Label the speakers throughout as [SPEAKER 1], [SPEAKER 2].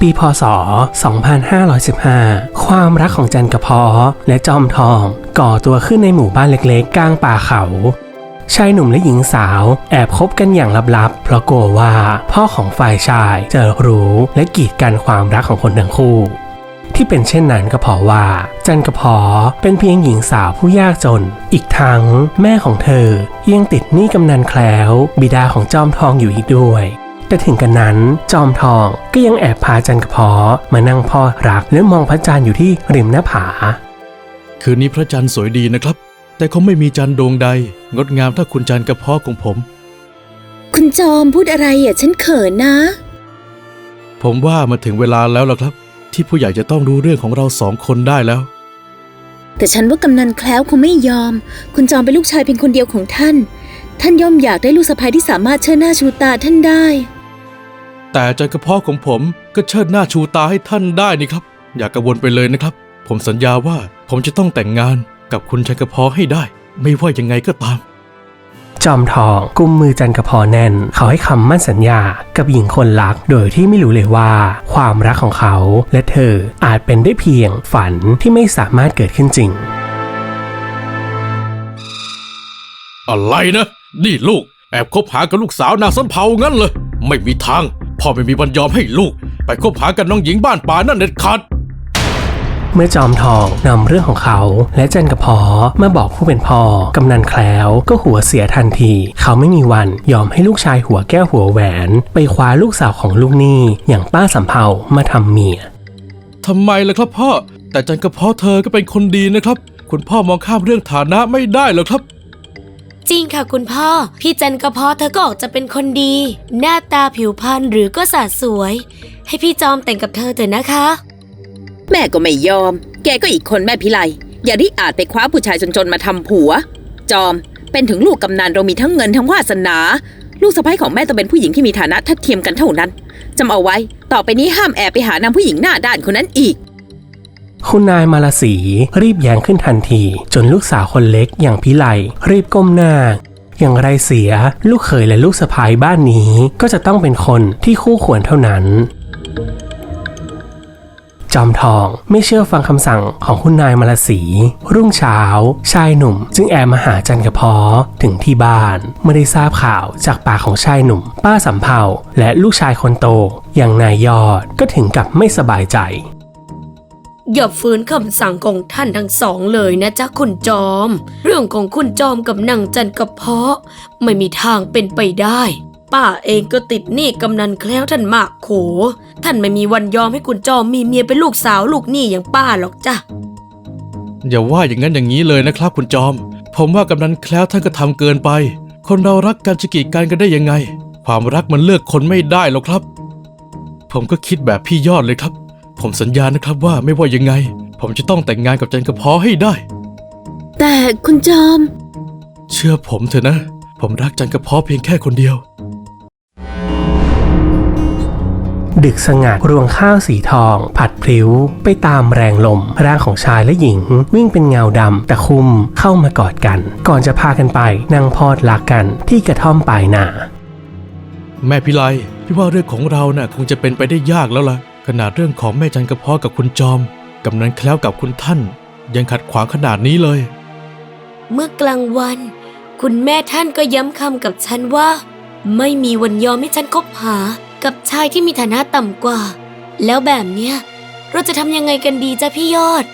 [SPEAKER 1] ปีพศ 2515 ความรักของจันกระเพาะและจอมทอง ก่อตัวขึ้นในหมู่บ้านเล็กๆ กลางป่าเขาชายหนุ่มและหญิงสาวแอบคบกันอย่างลับๆ เพราะกลัวว่าพ่อของฝ่ายชายจะรู้และกีดกันความรักของคนทั้งคู่ ที่เป็นเช่นนั้นก็เพราะว่า จันกระเพอเป็นเพียงหญิงสาวผู้ยากจน อีกทั้งแม่ของเธอยังติดหนี้กำนันแคล้ว บิดาของจอมทองอยู่อีกด้วย แต่ถึงกันนั้น จอมทองก็ยังแอบพาจันกระเพอมานั่งพอดรักและมองพระจันทร์อยู่ที่ริมหน้าผา
[SPEAKER 2] คืนนี้พระจันทร์สวยดีนะครับ แต่คงไม่มีจันทร์ดวงใด งดงามเท่าคุณจันทร์กระเพาะของผม
[SPEAKER 3] คุณจอมพูดอะไรอะฉันเขินนะ
[SPEAKER 2] ผมว่ามาถึงเวลาแล้วล่ะครับ ที่ผู้ใหญ่จะต้องรู้เรื่องของเราสองคนได้แล้ว
[SPEAKER 3] แต่ฉันว่ากำนันแคล้วคงไม่ยอม คุณจอมเป็นลูกชายเพียงคนเดียวของท่าน ท่านย่อมอยากได้ลูกสะใภ้ที่สามารถเชิดหน้าชูตาท่านได้
[SPEAKER 2] แต่จันทร์กระเพาะของผมก็เชิดหน้าชูตาให้ท่านได้นี่ครับ อย่ากกังวลไปเลยนะครับ ผมสัญญาว่าผมจะต้องแต่งงานกับคุณจันทร์กระเพาะให้ได้ ไม่ว่ายังไงก็ตาม
[SPEAKER 1] จอมทองกุมมือจันกระพอแน่น เขาให้คำมั่นสัญญากับหญิงคนรัก โดยที่ไม่รู้เลยว่า ความรักของเขาและเธออาจเป็นได้เพียงฝันที่ไม่สามารถเกิดขึ้นจริง
[SPEAKER 2] อะไรนะ นี่ลูก แอบคบหากับลูกสาวนางสันเผางั้นเลย ไม่มีทาง พ่อไม่มีวันยอมให้ลูก ไปคบหากับน้องหญิงบ้านป่านั่นเด็ดขาด
[SPEAKER 1] เมื่อจอมทองนำเรื่องของเขาและจันกระพอมาบอกผู้เป็นพ่อกำนันแคล้วก็หัวเสียทันที เขาไม่มีวันยอมให้ลูกชายหัวแก้วหัวแหวน ไปคว้าลูกสาวของลูกหนี้อย่างป้าสำเภามาทำเมีย
[SPEAKER 2] ทำไมล่ะครับพ่อ แต่จันกระเพาะเธอก็เป็นคนดีนะครับ คุณพ่อมองข้ามเรื่องฐานะไม่ได้หรอกครับ
[SPEAKER 4] จริงค่ะคุณพ่อ พี่จันกระเพาะเธอก็ออกจะเป็นคนดี หน้าตาผิวพรรณหรือก็สาสวย ให้พี่จอมแต่งกับเธอเถอะนะคะ
[SPEAKER 3] แม่ก็ไม่ยอม แกก็อีกคนแม่พิไลอย่าได้อาจไปคว้าผู้ชายจนๆมาทำผัว จอมเป็นถึงลูกกำนันเรามีทั้งเงินทั้งวาสนา ลูกสะใภ้ของแม่ต้องเป็นผู้หญิงที่มีฐานะทัดเทียมกันเท่านั้นจำเอาไว้ ต่อไปนี้ห้ามแอบไปหานางผู้หญิงหน้าด้านคนนั้นอีก
[SPEAKER 1] คุณนายมาลาสีรีบแย้งขึ้นทันที จนลูกสาวคนเล็กอย่างพิไลรีบก้มหน้าอย่างไรเสียลูกเขยและลูกสะพ้ายบ้านนี้ก็จะต้องเป็นคนที่คู่ควรเท่านั้น จอมทองไม่เชื่อฟังคำสั่งของคุณนายมาลสี รุ่งเช้า ชายหนุ่ม จึงแอบมาหาจันกระพอถึงที่บ้านเมื่อได้ทราบข่าวจากปากของชายหนุ่ม ป้าสำเภาและลูกชายคนโต อย่างนายยอดก็ถึงกับไม่สบายใจ
[SPEAKER 4] อย่าฝืนคำสั่งของท่านทั้งสองเลยนะจ๊ะคุณจอม เรื่องของคุณจอมกับนางจันกระเพาะ ไม่มีทางเป็นไปได้ ป้าเองก็ติดหนี้กำนันแคล้วท่านมากโข ท่านไม่มีวันยอมให้คุณจอมมีเมียเป็นลูกสาวลูกหนี้อย่างป้าหรอกจ้ะ
[SPEAKER 2] อย่าว่าอย่างนั้นอย่างนี้เลยนะครับคุณจอม ผมว่ากำนันแคล้วท่านก็ทำเกินไป คนเรารักกันจะกีดกันกันได้ยังไง ความรักมันเลือกคนไม่ได้หรอกครับ ผมก็คิดแบบพี่ยอดเลยครับ ผมสัญญานะครับว่าไม่ว่ายังไง ผมจะต้องแต่งงานกับจันกระเพาะให้ได้
[SPEAKER 3] แต่คุณจอม
[SPEAKER 2] เชื่อผมเถอะนะ ผมรักจันกระเพาะเพียงแค่คนเดียว
[SPEAKER 1] ดึกสงัดรวงข้าวสีทอง ผัดพลิ้ว ไปตามแรงลม ร่างของชายและหญิง วิ่งเป็นเงาดำตะคุ่มเข้ามากอดกัน ก่อนจะพากันไปนั่งพอดรักกันที่กระท่อมปลายนา
[SPEAKER 2] แม่พิไลพี่ว่าเรื่องของเราน่ะคงจะเป็นไปได้ยากแล้วล่ะ ขนาดเรื่องของแม่จันกระเพาะกับคุณจอมกำนันแคล้วกับคุณท่าน ยังขัดขวางขนาดนี้เลย
[SPEAKER 4] เมื่อกลางวัน คุณแม่ท่านก็ย้ำคำกับฉันว่า ไม่มีวันยอมให้ฉันคบหากับชายที่มีฐานะต่ำกว่า แล้วแบบเนี้ยเราจะทำยังไงกันดีจ้ะพี่ยอด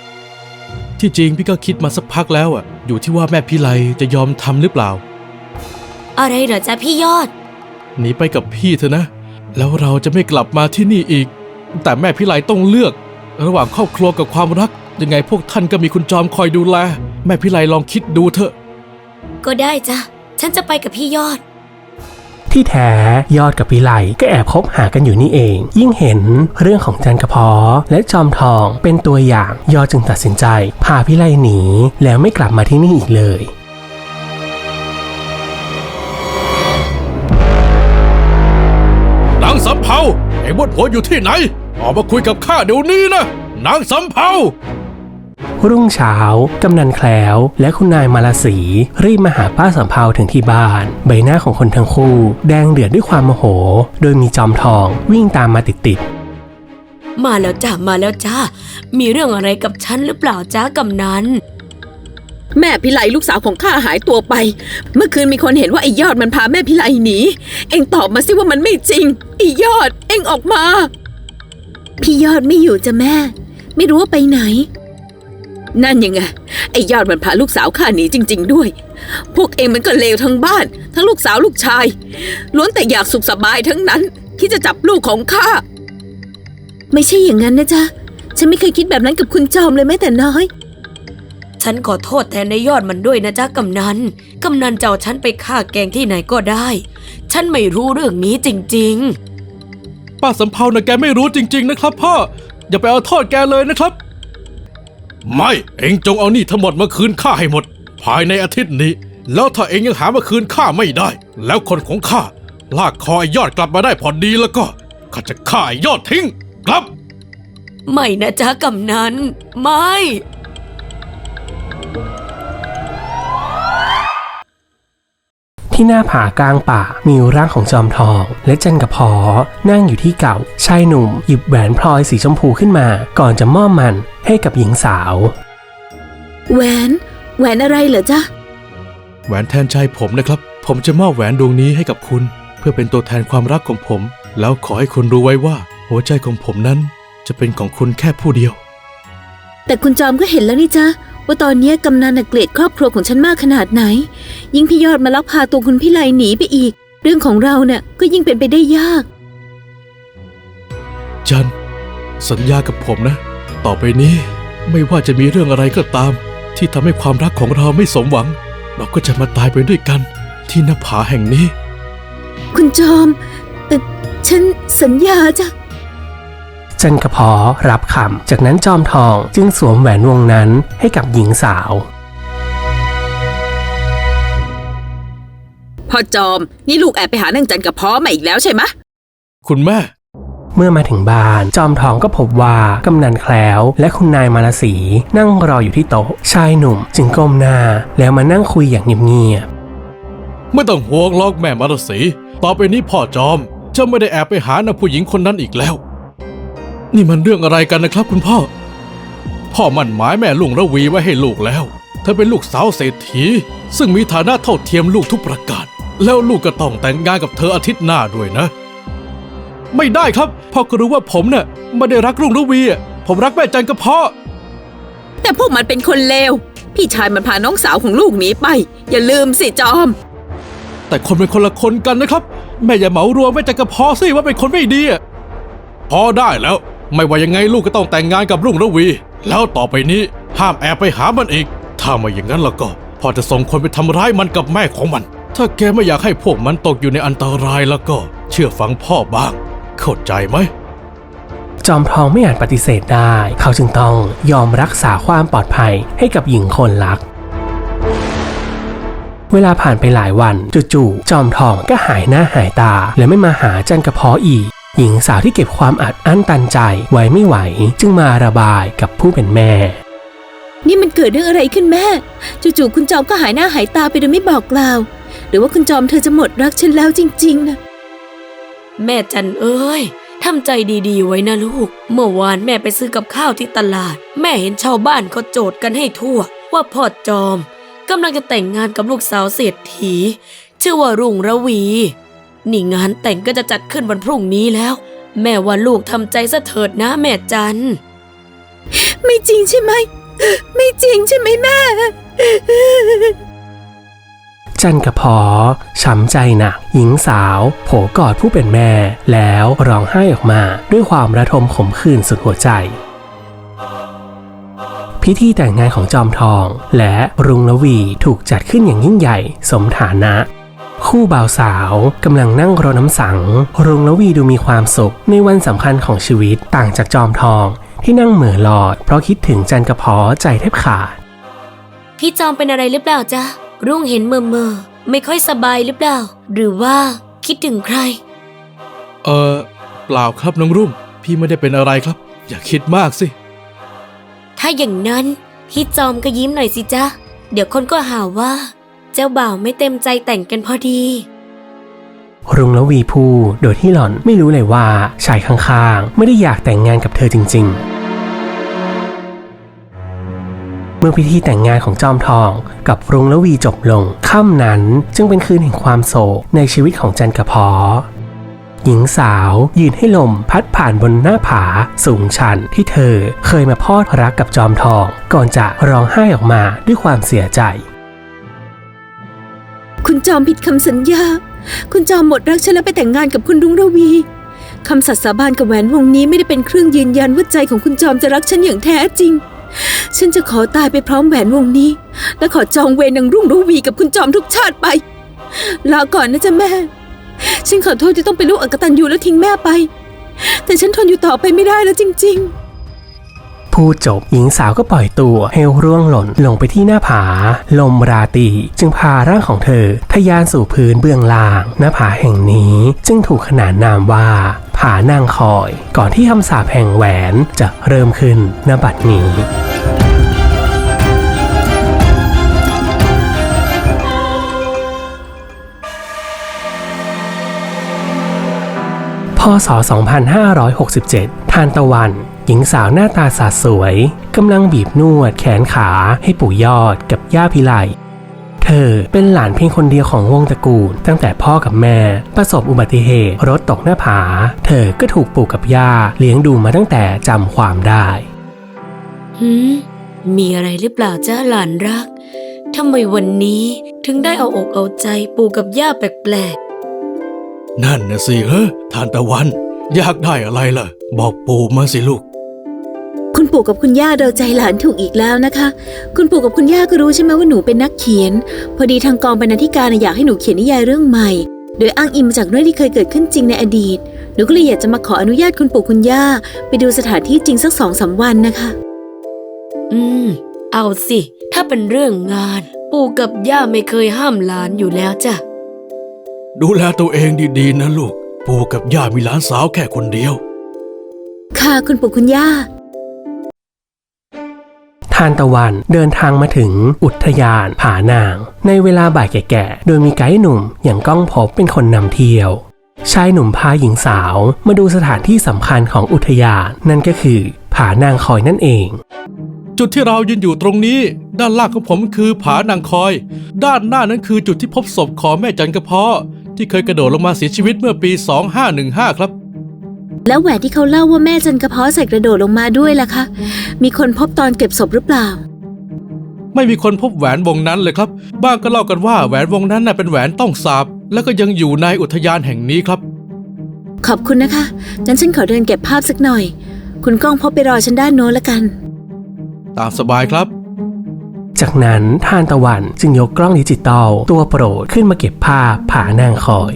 [SPEAKER 2] ที่จริงพี่ก็คิดมาสักพักแล้วอะ อยู่ที่ว่าแม่พิไลจะยอมทำหรือเปล่า
[SPEAKER 4] อะไรเหรอจ๊ะพี่ยอด
[SPEAKER 2] หนีไปกับพี่เถอะนะ แล้วเราจะไม่กลับมาที่นี่อีก แต่แม่พิไลต้องเลือก ระหว่างครอบครัวกับความรัก ยังไงพวกท่านก็มีคุณจอมคอยดูแล แม่พิไลลองคิดดูเถอะ
[SPEAKER 4] ก็ได้จ้ะ ฉันจะไปกับพี่ยอด
[SPEAKER 1] ที่แท้ยอดกับพิไลก็แอบคบหากันอยู่นี่เอง ยิ่งเห็นเรื่องของจันกระเพอและจอมทองเป็นตัวอย่างยอดจึงตัดสินใจ พาพิไลหนีแล้วไม่กลับมาที่นี่อีกเลย
[SPEAKER 2] อ้บดหัวอยู่ที่ไหน ออกมาคุยกับข้าเดี๋ยวนี้นะ นางสำเภา
[SPEAKER 1] รุ่งเช้า กำนันแคล้ว และคุณนายมาลาสีรีบมาหาป้าสำเภาถึงที่บ้าน ใบหน้าของคนทั้งคู่ แดงเดือดด้วยความโมโห โดยมีจอมทองวิ่งตามมาติด
[SPEAKER 4] มาแล้วจ้ามาแล้วจ้ามีเรื่องอะไรกับฉันหรือเปล่าจ้ากำนัน
[SPEAKER 3] แม่พิไลลูกสาวของข้าหายตัวไป เมื่อคืนมีคนเห็นว่าไอ้ยอดมันพาแม่พิไลหนี เอ็งตอบมาสิว่ามันไม่จริง ไอ้ยอด เอ็งออกมา พี่ยอดไม่อยู่จ้ะแม่ ไม่รู้ว่าไปไหน นั่นยังไง ไอ้ยอดมันพาลูกสาวข้าหนีจริง ๆ ด้วย พวกเองมันก็เลวทั้งบ้าน ทั้งลูกสาวลูกชาย ล้วนแต่อยากสุขสบายทั้งนั้น ที่จะจับลูกของข้า ไม่ใช่อย่างนั้นนะจ๊ะ ฉันไม่เคยคิดแบบนั้นกับคุณจอมเลยแม้แต่น้อย
[SPEAKER 4] ฉันขอโทษแทนในยอดมันด้วยนะจ้ากำนัน กำนันจะเอาฉันไปฆ่าแกงที่ไหนก็ได้ ฉันไม่รู้เรื่องนี้จริง
[SPEAKER 2] ป้าสำเภานะแกไม่รู้จริง ๆ นะครับพ่อ อย่าไปเอาโทษแกเลยนะครับ ไม่เองจงเอาหนี่ทั้งหมดมาคืนข้าให้หมด ภายในอาทิตย์นี้ แล้วถ้าเองยังหามาคืนข้าไม่ได้ แล้วคนของข้าลากคอไอ้ยอดกลับมาได้พอดีแล้วก็ข้าจะฆ่าไอ้ยอดทิ้งครับ
[SPEAKER 4] ๆไม่นะจ้ากำนัน ไม่
[SPEAKER 1] ที่หน้าผากลางป่ามีร่างของจอมทอง และจันกระพอนั่งอยู่ที่เก่า ชายหนุ่มหยิบแหวนพลอยสีชมพูขึ้นมา ก่อนจะมอบมันให้กับหญิงสาว
[SPEAKER 3] แหวน แหวนอะไรเหรอจ๊ะ
[SPEAKER 2] แหวนแทนใจผมนะครับ ผมจะมอบแหวนดวงนี้ให้กับคุณ เพื่อเป็นตัวแทนความรักของผม แล้วขอให้คุณรู้ไว้ว่า หัวใจของผมนั้น จะเป็นของคุณแค่ผู้เดียว
[SPEAKER 3] แต่คุณจอมก็เห็นแล้วนี่จ๊ะ ว่าตอนนี้กำนันน่ะเกลียดครอบครัวของฉันมากขนาดไหน ยิ่งพี่ยอดมาลักพาตัวคุณพี่ไลหนีไปอีก เรื่องของเราเนี่ยก็ยิ่งเป็นไปได้ยาก
[SPEAKER 2] จัน สัญญากับผมนะ ต่อไปนี้ไม่ว่าจะมีเรื่องอะไรก็ตาม ที่ทำให้ความรักของเราไม่สมหวัง เราก็จะมาตายไปด้วยกัน ที่หน้าผาแห่งนี้
[SPEAKER 3] คุณจอมเอ่อฉันสัญญาจ้ะ
[SPEAKER 1] จันกระพอรับคำจากนั้นจอมทองจึงสวมแหวนวงนั้นให้กับหญิงสาว
[SPEAKER 3] พ่อจอมนี่ลูกแอบไปหานางจันกับพ่อมาอีกแล้วใช่ไหมะ
[SPEAKER 2] คุณแม่
[SPEAKER 1] เมื่อมาถึงบ้าน จอมทองก็พบว่ากำนันแคล้ว และคุณนายมาลสีนั่งรออยู่ที่โต๊ะชายหนุ่ม จึงก้มหน้า แล้วมานั่งคุยอย่างเงียบ
[SPEAKER 2] ไม่ต้องห่วงหรอกแม่มารสี ต่อไปนี้พ่อจอม จะไม่ได้แอบไปหานางผู้หญิงคนนั้นอีกแล้ว นี่มันเรื่องอะไรกันนะครับคุณพ่อ พ่อมั่นหมายแม่ลุงระวีไว้ให้ลูกแล้ว เธอเป็นลูกสาวเศรษฐี ซึ่งมีฐานะเท่าเทียมลูกทุกประการ แล้วลูกก็ต้องแต่งงานกับเธออาทิตย์หน้าด้วยนะ ไม่ได้ครับ พ่อก็รู้ว่าผมเน่ะไม่ได้รักลุงระวีอะผมรักแม่จันก็พ่อ
[SPEAKER 3] แต่พวกมันเป็นคนเลว พี่ชายมันพาน้องสาวของลูกหนีไป อย่าลืมสิจอม
[SPEAKER 2] แต่คนเป็นคนละคนกันนะครับ แม่อย่าเหมารวมแม่จักรพอสิว่าเป็นคนไม่ดีอะพอได้แล้ว ไม่ว่ายังไงลูกก็ต้องแต่งงานกับลุงระวี แล้วต่อไปนี้ห้ามแอบไปหามันอีก ถ้าไม่อย่างนั้นแล้วก็พ่อจะส่งคนไปทำร้ายมันกับแม่ของมัน ถ้าแกไม่อยากให้พวกมันตกอยู่ในอันตรายแล้วก็ เชื่อฟังพ่อบ้าง เข้าใจไหม
[SPEAKER 1] จอมทองไม่อาจปฏิเสธได้ เขาจึงต้องยอมรักษาความปลอดภัยให้กับหญิงคนรัก เวลาผ่านไปหลายวันจู่ๆจอมทองก็หายหน้าหายตา และไม่มาหาจันกระเพออีก หญิงสาวที่เก็บความอัดอั้นตันใจไว้ไม่ไหว จึงมาระบายกับผู้เป็นแม่
[SPEAKER 3] นี่มันเกิดเรื่องอะไรขึ้นแม่ จู่ๆคุณจอมก็หายหน้าหายตาไปโดยไม่บอกกล่าว หรือว่าคุณจอมเธอจะหมดรักฉันแล้วจริง ๆนะ
[SPEAKER 4] แม่จันเอ้ยทำใจดีๆไว้นะลูก เมื่อวานแม่ไปซื้อกับข้าวที่ตลาด แม่เห็นชาวบ้านเขาโจทย์กันให้ทั่ว ว่าพ่อจอมกำลังจะแต่งงานกับลูกสาวเศรษฐี ชื่อว่ารุ่งระวี นี่งานแต่งก็จะจัดขึ้นวันพรุ่งนี้แล้ว แม่ว่าลูกทำใจซะเถิดนะแม่จัน
[SPEAKER 3] ไม่จริงใช่ไหม ไม่จริงใช่ไหมแม่
[SPEAKER 1] จันกระพอช้ำใจหนักหญิงสาวโผกอดผู้เป็นแม่ แล้วร้องไห้ออกมาด้วยความระทมขมขื่นสุดหัวใจพิธีแต่งงานของจอมทอง และรุงละวีถูกจัดขึ้นอย่างยิ่งใหญ่ สมฐานะ คู่บ่าวสาวกำลังนั่งรอน้ำสัง รุงละวีดูมีความสุขในวันสำคัญของชีวิตต่างจากจอมทอง ที่นั่งเหม่อลอยเพราะคิดถึงจันกระพอใจแทบขาด
[SPEAKER 4] พี่จอมเป็นอะไรหรือเปล่าจ๊ะ รุ่งเห็นเมอเมอๆไม่ค่อยสบายหรือเปล่า หรือว่าคิดถึงใคร
[SPEAKER 2] เออเปล่าครับน้องรุ่มพี่ไม่ได้เป็นอะไรครับ อย่าคิดมากสิ
[SPEAKER 4] ถ้าอย่างนั้น พี่จอมก็ยิ้มหน่อยสิจ๊ะ เดี๋ยวคนก็หาว่า เจ้าบ่าวไม่เต็มใจแต่งกันพอดี
[SPEAKER 1] รุงละวีพูดโดยที่หล่อนไม่รู้เลยว่าชายข้างๆ ไม่ได้อยากแต่งงานกับเธอจริง ๆเมื่อพิธีแต่งงานของจอมทองกับรุงละวีจบลง ค่ำนั้นจึงเป็นคืนแห่งความโศกในชีวิตของจันกระพอ หญิงสาวยืนให้ลมพัดผ่านบนหน้าผาสูงชันที่เธอเคยมาพอดรักกับจอมทอง ก่อนจะร้องไห้ออกมาด้วยความเสียใจ
[SPEAKER 3] คุณจอมผิดคำสัญญา คุณจอมหมดรักฉันแล้วไปแต่งงานกับคุณรุ้งระวีคำสัตย์สาบานกับแหวนวงนี้ไม่ได้เป็นเครื่องยืนยันว่าใจของคุณจอมจะรักฉันอย่างแท้จริง ฉันจะขอตายไปพร้อมแหวนวงนี้ และขอจองเวรนางรุ่งระวีกับคุณจอมทุกชาติไป ลาก่อนนะจ๊ะแม่ ฉันขอโทษที่ต้องเป็นลูกอักตันยูแล้วทิ้งแม่ไป แต่ฉันทนอยู่ต่อไปไม่ได้แล้วจริง ๆ
[SPEAKER 1] พูดจบหญิงสาวก็ปล่อยตัวให้ร่วงหล่นลงไปที่หน้าผา ลมราตีจึงพาร่างของเธอทะยานสู่พื้นเบื้องล่าง หน้าผาแห่งนี้จึงถูกขนานนามว่าผานางคอย ก่อนที่คำสาปแห่งแหวนจะเริ่มขึ้นณบัดนี้พศ 2567 ทานตะวัน หญิงสาวหน้าตาสาสวยกำลังบีบนวดแขนขาให้ปู่ยอดกับย่าพิไลเธอเป็นหลานเพียงคนเดียวของวงตระกูล ตั้งแต่พ่อกับแม่ ประสบอุบัติเหตุรถตกหน้าผา เธอก็ถูกปู่กับย่าเลี้ยงดูมาตั้งแต่จำความได้
[SPEAKER 4] หืมมีอะไรหรือเปล่าจ้าหลานรักทำไมวันนี้ถึงได้เอาอกเอาใจปู่กับย่าแปลก
[SPEAKER 2] นั่นนะสิเฮ้อทานตะวัน อยากได้อะไรล่ะ บอกปู่มาสิลูก
[SPEAKER 3] คุณปู่กับคุณย่าเดาใจหลานถูกอีกแล้วนะคะ คุณปู่กับคุณย่าก็รู้ใช่ไหมว่าหนูเป็นนักเขียน พอดีทางกองบรรณาธิการน่ะอยากให้หนูเขียนนิยายเรื่องใหม่ โดยอ้างอิงมาจากเรื่องที่เคยเกิดขึ้นจริงในอดีต หนูก็เลยอยากจะมาขออนุญาตคุณปู่คุณย่า ไปดูสถานที่จริงสักสองสามวันนะคะ
[SPEAKER 4] ๆอืม เอาสิ ถ้าเป็นเรื่องงาน ปู่กับย่าไม่เคยห้ามหลานอยู่แล้วจ้ะ
[SPEAKER 2] ดูแลตัวเองดีๆนะลูก ปู่กับย่ามีหลานสาวแค่คนเดียว
[SPEAKER 3] ค่ะคุณปู่คุณย่า
[SPEAKER 1] ทานตะวันเดินทางมาถึงอุทยานผานาง ในเวลาบ่ายแก่ๆ โดยมีไกด์หนุ่มอย่างก้องพบเป็นคนนำเที่ยวชายหนุ่มพาหญิงสาวมาดูสถานที่สำคัญของอุทยาน นั่นก็คือผานางคอยนั่นเอง
[SPEAKER 2] จุดที่เรายืนอยู่ตรงนี้ ด้านล่างของผมคือผานางคอย ด้านหน้านั้นคือจุดที่พบศพของแม่จันกระเพาะ ที่เคยกระโดดลงมาเสียชีวิตเมื่อปี 2515 ครับ
[SPEAKER 3] แล้วแหวนที่เขาเล่าว่าแม่จันกระเพาะใส่กระโดดลงมาด้วยล่ะคะ มีคนพบตอนเก็บศพหรือเปล่า
[SPEAKER 2] ไม่มีคนพบแหวนวงนั้นเลยครับ บ้างก็เล่ากันว่าแหวนวงนั้นน่ะเป็นแหวนต้องสาบ แล้วก็ยังอยู่ในอุทยานแห่งนี้ครับ
[SPEAKER 3] ขอบคุณนะคะ งั้นฉันขอเดินเก็บภาพสักหน่อย คุณก้องพบไปรอฉันด้านโน้นละกัน
[SPEAKER 2] ตามสบายครับ
[SPEAKER 1] จากนั้นทานตะวันจึงยกกล้องดิจิตอลตัวโปรดขึ้นมาเก็บภาพผานางคอย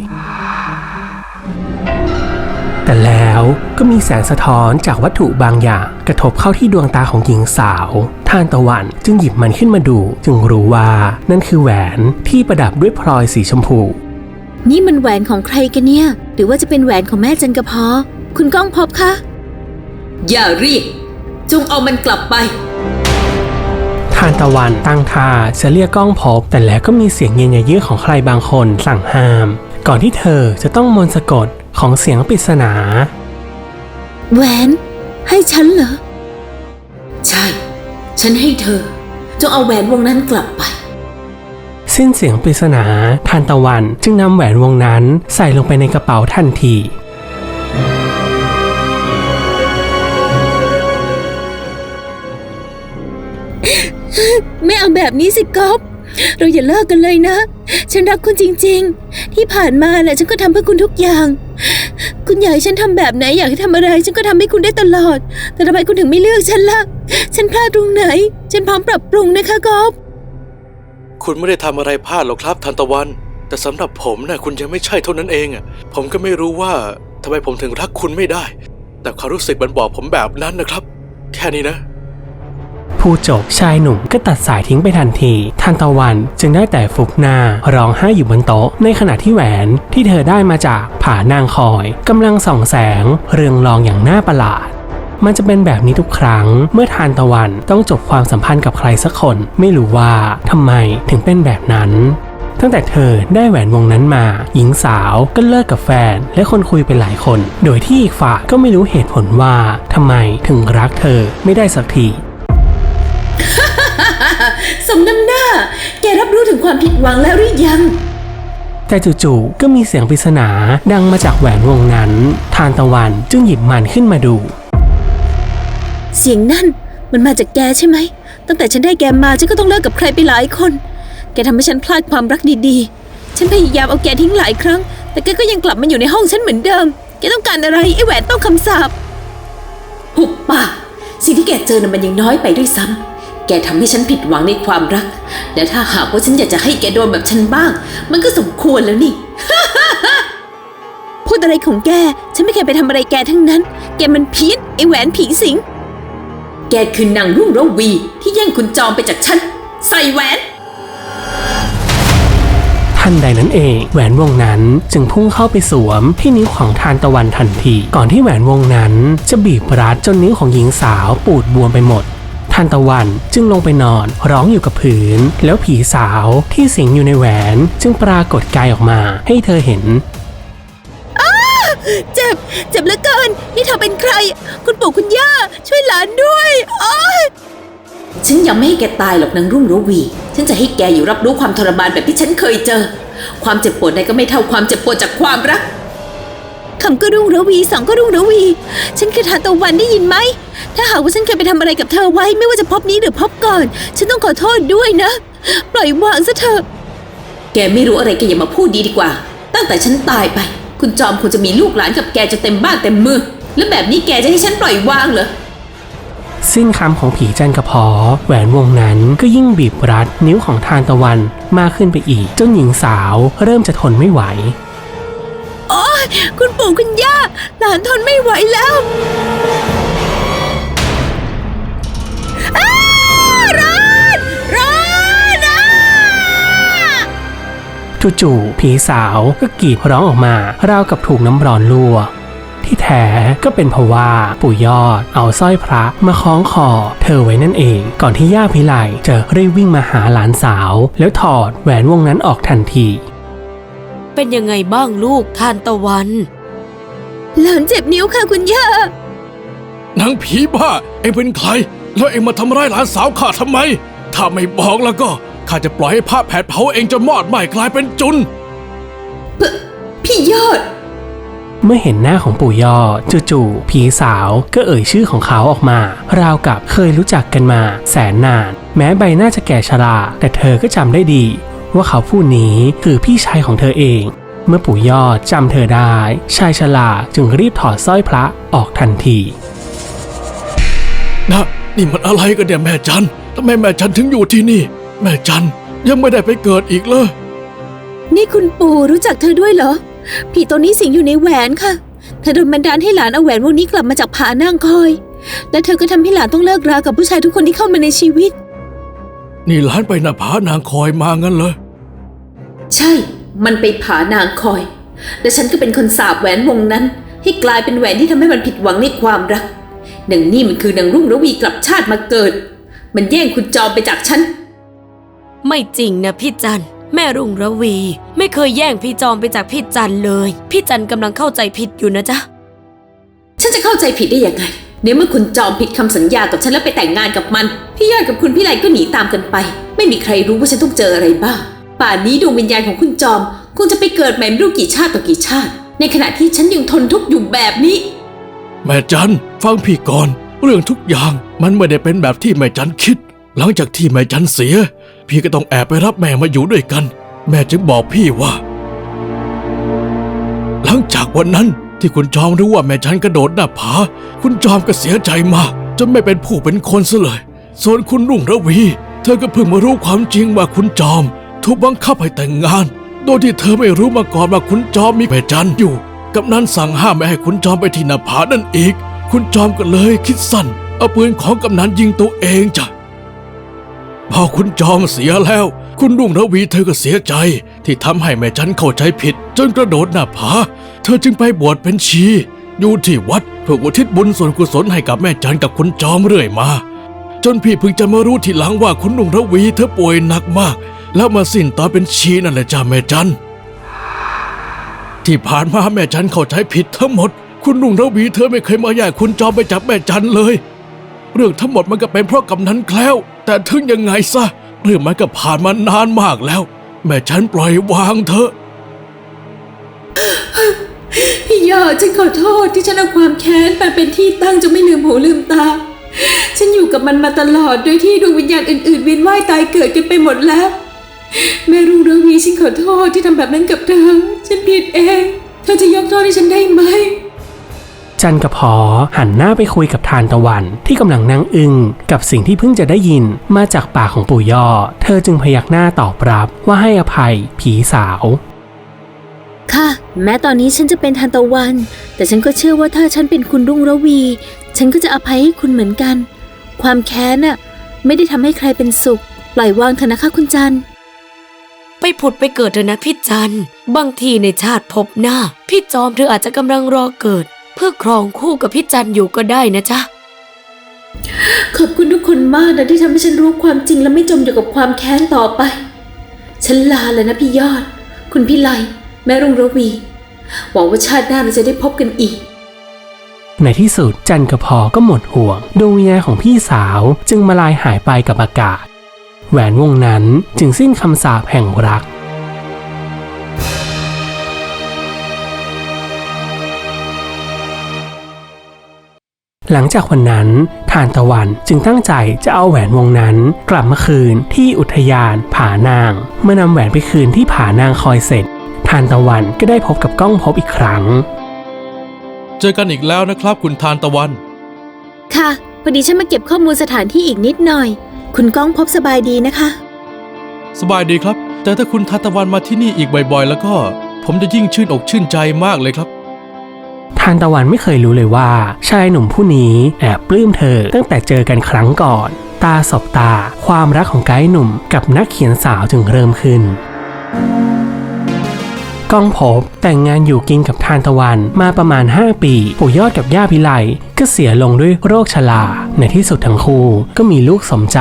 [SPEAKER 1] แต่แล้วก็มีแสงสะท้อนจากวัตถุบางอย่าง กระทบเข้าที่ดวงตาของหญิงสาวทานตะวันจึงหยิบมันขึ้นมาดู จึงรู้ว่านั่นคือแหวนที่ประดับด้วยพลอยสีชมพู
[SPEAKER 3] นี่มันแหวนของใครกันเนี่ย หรือว่าจะเป็นแหวนของแม่จันกระเพาะคุณก้องพบคะอย่ารีบจงเอามันกลับไป
[SPEAKER 1] ทานตะวันตั้งท่าจะเรียกก้องพบ แต่แล้วก็มีเสียงเย็นยื้อของใครบางคนสั่งห้าม ก่อนที่เธอจะต้องมนต์สะกดของเสียงปริศนา
[SPEAKER 3] แหวนให้ฉันเหรอ ใช่ ฉันให้เธอ จงเอาแหวนวงนั้นกลับไป
[SPEAKER 1] สิ้นเสียงปริศนาทานตะวันจึงนำแหวนวงนั้นใส่ลงไปในกระเป๋าทันที
[SPEAKER 3] ไม่เอาแบบนี้สิก๊อฟเราอย่าเลิกกันเลยนะ ฉันรักคุณจริง ๆ ที่ผ่านมาแหละฉันก็ทำเพื่อคุณทุกอย่าง คุณอยากให้ฉันทำแบบไหนอยากให้ทำอะไร ฉันก็ทำให้คุณได้ตลอด แต่ทำไมคุณถึงไม่เลือกฉันล่ะ ฉันพลาดตรงไหน ฉันพร้อมปรับปรุงนะคะก๊อฟ
[SPEAKER 2] คุณไม่ได้ทำอะไรพลาดหรอกครับทันตะวัน แต่สำหรับผมนะ่ะคุณยังไม่ใช่เท่านั้นเองอะผมก็ไม่รู้ว่าทำไมผมถึงรักคุณไม่ได้ แต่ความรู้สึกมันบอกผมแบบนั้นนะครับ แค่นี้นะ
[SPEAKER 1] ผู้จบชายหนุ่มก็ตัดสายทิ้งไปทันทีทานตะวันจึงได้แต่ฟุบหน้าร้องไห้อยู่บนโต๊ะ ในขณะที่แหวนที่เธอได้มาจากผานางคอยกำลังส่องแสง เรืองรองอย่างน่าประหลาดมันจะเป็นแบบนี้ทุกครั้งเมื่อทานตะวันต้องจบความสัมพันธ์กับใครสักคน ไม่รู้ว่าทำไมถึงเป็นแบบนั้นตั้งแต่เธอได้แหวนวงนั้นมา หญิงสาวก็เลิกกับแฟน และคนคุยไปหลายคน โดยที่อีกฝ่ายก็ไม่รู้เหตุผลว่าทำไมถึงรักเธอไม่ได้สักที
[SPEAKER 3] สมน้ำหน้า แกรับรู้ถึงความผิดหวังแล้วหรือยัง
[SPEAKER 1] แต่จู่ๆก็มีเสียงปริศนาดังมาจากแหวนวงนั้น ทานตะวันจึงหยิบมันขึ้นมาดู
[SPEAKER 3] เสียงนั่นมันมาจากแกใช่ไหม ตั้งแต่ฉันได้แกมาฉันก็ต้องเลิกกับใครไปหลายคน แกทำให้ฉันพลาดความรักดีๆ ฉันพยายามเอาแกทิ้งหลายครั้ง แต่แกก็ยังกลับมาอยู่ในห้องฉันเหมือนเดิม แกต้องการอะไรไอ้แหวนต้องคำสาปหุบปากสิ่งที่แกเจอน่ะมันยังน้อยไปด้วยซ้ำ แกทำให้ฉันผิดหวังในความรัก และถ้าหากว่าฉันอยากจะให้แกโดนแบบฉันบ้าง มันก็สมควรแล้วนี่ พูดอะไรของแก ฉันไม่เคยไปทำอะไรแกทั้งนั้น แกมันเพี้ยนไอแหวนผีสิง แกคือนางรุ่งระวี ที่แย่งคุณจอมไปจากฉัน ใส่แหวน
[SPEAKER 1] ทันใดนั้นเองแหวนวงนั้นจึงพุ่งเข้าไปสวมที่นิ้วของทานตะวันทันที ก่อนที่แหวนวงนั้นจะบีบรัดจนนิ้วของหญิงสาวปูดบวมไปหมดานตะวันจึงลงไปนอนร้องอยู่กับผืนแล้วผีสาวที่สิงอยู่ในแหวน จึงปรากฏกายออกมาให้เธอเห็น
[SPEAKER 3] เจ็บ เจ็บเหลือเกิน นี่เธอเป็นใคร คุณปู่คุณย่า ช่วยหลานด้วยโอ้ยฉันยังไม่ให้แกตายหรอกนางรุ่งระวี ฉันจะให้แกอยู่รับรู้ความทรมานแบบที่ฉันเคยเจอ ความเจ็บปวดใดก็ไม่เท่าความเจ็บปวดจากความรัก คำก็รุ่งระวีสองก็รุ่งระวี ฉันคือทานตะวันได้ยินไหม ถ้าหากว่าฉันเคยไปทำอะไรกับเธอไว้ไม่ว่าจะพบนี้หรือพบก่อน ฉันต้องขอโทษด้วยนะ ปล่อยวางซะเถอะ แกไม่รู้อะไรแกอย่ามาพูดดีดีกว่า ตั้งแต่ฉันตายไป คุณจอมคงจะมีลูกหลานกับแกจะเต็มบ้านเต็มเมืองแล้วแบบนี้แกจะให้ฉันปล่อยวางเหรอ
[SPEAKER 1] สิ้นคำของผีจันกระพอแหวนวงนั้นก็ยิ่งบีบรัดนิ้วของทานตะวันมากขึ้นไปอีก จนหญิงสาวเริ่มจะทนไม่ไหว
[SPEAKER 3] โอ๊ย คุณปู่คุณย่า หลานทนไม่ไหวแล้วร้อนร้อนอะ
[SPEAKER 1] จู่ๆผีสาวก็กรีดร้องออกมาราวกับถูกน้ำร้อนลวกที่แท้ก็เป็นเพราะว่าปู่ยอดเอาสร้อยพระมาคล้องคอเธอไว้นั่นเอง ก่อนที่ย่าพิไลจะรีบวิ่งมาหาหลานสาว แล้วถอดแหวนวงนั้นออกทันที
[SPEAKER 4] เป็นยังไงบ้างลูกทานตะวัน
[SPEAKER 3] หลานเจ็บนิ้วค่ะคุณย่า
[SPEAKER 2] นางผีบ้า เอ็งเป็นใคร แล้วเอ็งมาทำร้ายหลานสาวข้าทำไม ถ้าไม่บอกแล้วก็ข้าจะปล่อยให้พระแผดเผาเองจนมอดไหม้กลายเป็นจุน
[SPEAKER 3] พี่ยอด
[SPEAKER 1] เมื่อเห็นหน้าของปู่ยอดจู่ๆผีสาวก็เอ่ยชื่อของเขาออกมา ราวกับเคยรู้จักกันมา แสนนาน แม้ใบหน้าจะแก่ชราแต่เธอก็จำได้ดี ว่าเขาผู้นี้คือพี่ชายของเธอเอง เมื่อปู่ยอดจำเธอได้ ชายชราจึงรีบถอดสร้อยพระออกทันที
[SPEAKER 2] นะนี่มันอะไรกันเนี่ยแม่จันทำไมแม่จันถึงอยู่ที่นี่ แม่จันยังไม่ได้ไปเกิดอีกเลย
[SPEAKER 3] นี่คุณปู่รู้จักเธอด้วยเหรอ ผีตัวนี้สิงอยู่ในแหวนค่ะ เธอโดนบันดาลให้หลานเอาแหวนวงนี้กลับมาจากผานางคอย และเธอก็ทำให้หลานต้องเลิกรากับผู้ชายทุกคนที่เข้ามาในชีวิต
[SPEAKER 2] นี่หลานไปหน้าผานางคอยมางั้นเลย
[SPEAKER 3] ใช่ มันไปผานางคอย และฉันก็เป็นคนสาบแหวนวงนั้น ให้กลายเป็นแหวนที่ทำให้มันผิดหวังในความรักนางนี่มันคือนางรุ่งระวีกลับชาติมาเกิด มันแย่งคุณจอมไปจากฉัน
[SPEAKER 4] ไม่จริงนะพี่จันแม่รุ่งระวี ไม่เคยแย่งพี่จอมไปจากพี่จันเลย พี่จันกำลังเข้าใจผิดอยู่นะจ๊ะ
[SPEAKER 3] ฉันจะเข้าใจผิดได้ยังไง ในเมื่อคุณจอมผิดคำสัญญากับฉันแล้วไปแต่งงานกับมัน พี่ยอดกับคุณพี่ไลก็หนีตามกันไป ไม่มีใครรู้ว่าฉันต้องเจออะไรบ้าง ป่านนี้ดวงวิญญาณของคุณจอมคงจะไปเกิดใหม่ไม่รู้กี่ชาติต่อกี่ชาติ ในขณะที่ฉันยังทนทุกข์อยู่แบบนี้
[SPEAKER 2] แม่จันฟังพี่ก่อน เรื่องทุกอย่างมันไม่ได้เป็นแบบที่แม่จันคิด หลังจากที่แม่จันเสีย พี่ก็ต้องแอบไปรับแม่มาอยู่ด้วยกัน แม่จึงบอกพี่ว่า หลังจากวันนั้น ที่คุณจอมรู้ว่าแม่จันกระโดดหน้าผา คุณจอมก็เสียใจมากจนไม่เป็นผู้เป็นคนซะเลย ส่วนคุณรุ่งระวี เธอก็เพิ่งมารู้ความจริงว่าคุณจอมถูกบังคับให้แต่งงาน โดยที่เธอไม่รู้มาก่อนว่าคุณจอมมีแม่จันอยู่กับนั้นสั่งห้ามไม่ให้คุณจอมไปที่หน้าผานั่นอีก คุณจอมก็เลยคิดสั้นเอาปืนของกำนันยิงตัวเองจ้ะพอคุณจอมเสียแล้ว คุณรุ่งระวีเธอก็เสียใจ ที่ทำให้แม่จันเข้าใจผิด จนกระโดดหน้าผา เธอจึงไปบวชเป็นชี อยู่ที่วัดเพื่ออุทิศบุญส่วนกุศลให้กับแม่จันกับคุณจอมเรื่อยมา จนพี่เพิ่งจะมารู้ทีหลังว่าคุณรุ่งระวีเธอป่วยหนักมาก แล้วมาสิ้นตอนเป็นชีนั่นแหละจ้าแม่จันที่ผ่านมาแม่จันเข้าใจผิดทั้งหมด คุณนุ่งระวีเธอไม่เคยมาแย่งคุณจอมไปจากแม่จันเลย เรื่องทั้งหมดมันก็เป็นเพราะกำนันแคล้ว แต่ถึงยังไงซะเรื่องมันก็ผ่านมานานมากแล้ว แม่ฉันปล่อยวางเถอะ
[SPEAKER 3] พี่ยอดฉันขอโทษที่ฉันเอาความแค้นมาเป็นที่ตั้งจนไม่ลืมหูลืมตา ฉันอยู่กับมันมาตลอดโดยที่ดวงวิญญาณอื่นๆเวียนว่ายตายเกิดกันไปหมดแล้ว แม่รุ่งระวีฉันขอโทษที่ทำแบบนั้นกับเธอ ฉันผิดเอง เธอจะยกโทษให้ฉันได้ไหม
[SPEAKER 1] จันกระพอหันหน้าไปคุยกับทานตะวันที่กำลังนั่งอึง้งกับสิ่งที่เพิ่งจะได้ยินมาจากปากของปู่ย่อ เธอจึงพยักหน้าตอบรับว่าให้อภัยผีสาว
[SPEAKER 3] ค่ะ แม้ตอนนี้ฉันจะเป็นทันตะวัน แต่ฉันก็เชื่อว่าถ้าฉันเป็นคุณรุ่งระวี ฉันก็จะอภัยให้คุณเหมือนกัน ความแค้นน่ะไม่ได้ทำให้ใครเป็นสุข ปล่อยวางเถอะนะคะคุณจัน
[SPEAKER 4] ไปผุดไปเกิดเถอะนะพี่จันบางทีในชาติภพหน้า พี่จอมเธออาจจะกำลังรอเกิด เพื่อครองคู่กับพี่จันอยู่ก็ได้นะจ๊ะ
[SPEAKER 3] ขอบคุณทุกคนมากนะที่ทำให้ฉันรู้ความจริงและไม่จมอยู่กับความแค้นต่อไป ฉันลาเลยนะพี่ยอด คุณพี่ไลแม่รุ่งระวี หวังว่าชาติหน้าเราจะได้พบกันอีก
[SPEAKER 1] ในที่สุดจันกระพอก็หมดห่วงดวงวิญญาณของพี่สาวจึงมาลายหายไปกับอากาศ แหวนวงนั้นจึงสิ้นคำสาปแห่งรักหลังจากวันนั้นทานตะวันจึงตั้งใจจะเอาแหวนวงนั้น กลับมาคืนที่อุทยานผานาง เมื่อนำแหวนไปคืนที่ผานางคอยเสร็จ ทานตะวันก็ได้พบกับก้องพบอีกครั้ง
[SPEAKER 2] เจอกันอีกแล้วนะครับ คุณทานตะวัน
[SPEAKER 3] ค่ะ พอดีฉันมาเก็บข้อมูลสถานที่อีกนิดหน่อย คุณก้องพบสบายดีนะคะ
[SPEAKER 2] สบายดีครับ แต่ถ้าคุณทานตะวันมาที่นี่อีกบ่อยๆ แล้วก็ ผมจะยิ่งชื่นอกชื่นใจมากเลยครับ
[SPEAKER 1] ทานตะวันไม่เคยรู้เลยว่า ชายหนุ่มผู้นี้แอบปลื้มเธอตั้งแต่เจอกันครั้งก่อน ตาสบตา ความรักของไกด์หนุ่มกับนักเขียนสาวจึงเริ่มขึ้น ก้องพบแต่งงานอยู่กินกับทานตะวันมาประมาณ 5 ปีปู่ยอดกับย่าพิไลก็เสียลงด้วยโรคชราในที่สุดทั้งคู่ก็มีลูกสมใจ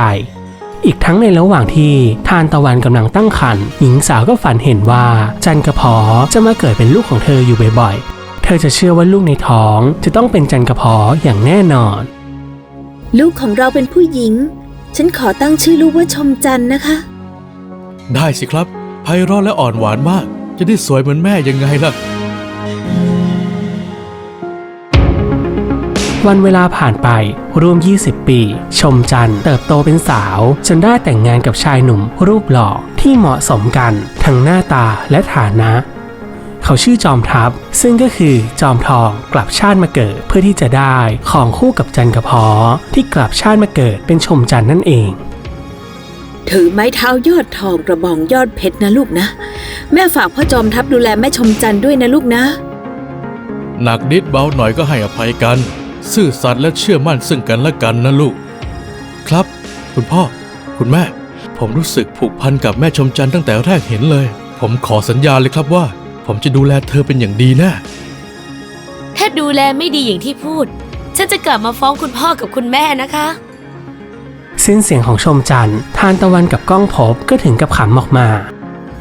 [SPEAKER 1] อีกทั้งในระหว่างที่ทานตะวันกำลังตั้งครรภ์หญิงสาวก็ฝันเห็นว่า จันกระพอจะมาเกิดเป็นลูกของเธออยู่บ่อยๆ เธอจะเชื่อว่าลูกในท้องจะต้องเป็นจันกระพออย่างแน่นอน
[SPEAKER 3] ลูกของเราเป็นผู้หญิง ฉันขอตั้งชื่อลูกว่าชมจันทร์นะคะ
[SPEAKER 2] ได้สิครับไพเราะและอ่อนหวานมาก จะได้สวยเหมือนแม่ยังไงล่ะ
[SPEAKER 1] วันเวลาผ่านไปรวม 20 ปี ชมจันทร์เติบโตเป็นสาว จนได้แต่งงานกับชายหนุ่มรูปหล่อที่เหมาะสมกันทั้งหน้าตาและฐานะ เขาชื่อจอมทัพ ซึ่งก็คือจอมทองกลับชาติมาเกิดเพื่อที่จะได้ของคู่กับจันกระพอที่กลับชาติมาเกิดเป็นชมจันทร์นั่นเอง
[SPEAKER 3] ถือไม้เท้ายอดทองกระบองยอดเพชรนะลูกนะ แม่ฝากพ่อจอมทัพดูแลแม่ชมจันทร์ด้วยนะลูกนะ
[SPEAKER 2] หนักนิดเบาหน่อยก็ให้อภัยกัน ซื่อสัตย์และเชื่อมั่นซึ่งกันและกันนะลูก ครับ คุณพ่อ คุณแม่ ผมรู้สึกผูกพันกับแม่ชมจันทร์ตั้งแต่แรกเห็นเลย ผมขอสัญญาเลยครับว่า ผมจะดูแลเธอเป็นอย่างดีแน่
[SPEAKER 4] ถ้าดูแลไม่ดีอย่างที่พูด ฉันจะกลับมาฟ้องคุณพ่อกับคุณแม่นะคะ
[SPEAKER 1] สิ้นเสียงของชมจันทร์ทานตะวันกับก้องพบก็ถึงกับขำออกมา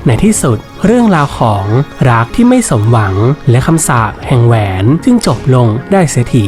[SPEAKER 1] ในที่สุดเรื่องราวของรักที่ไม่สมหวังและคำสาปแห่งแหวนจึงจบลงได้เสียที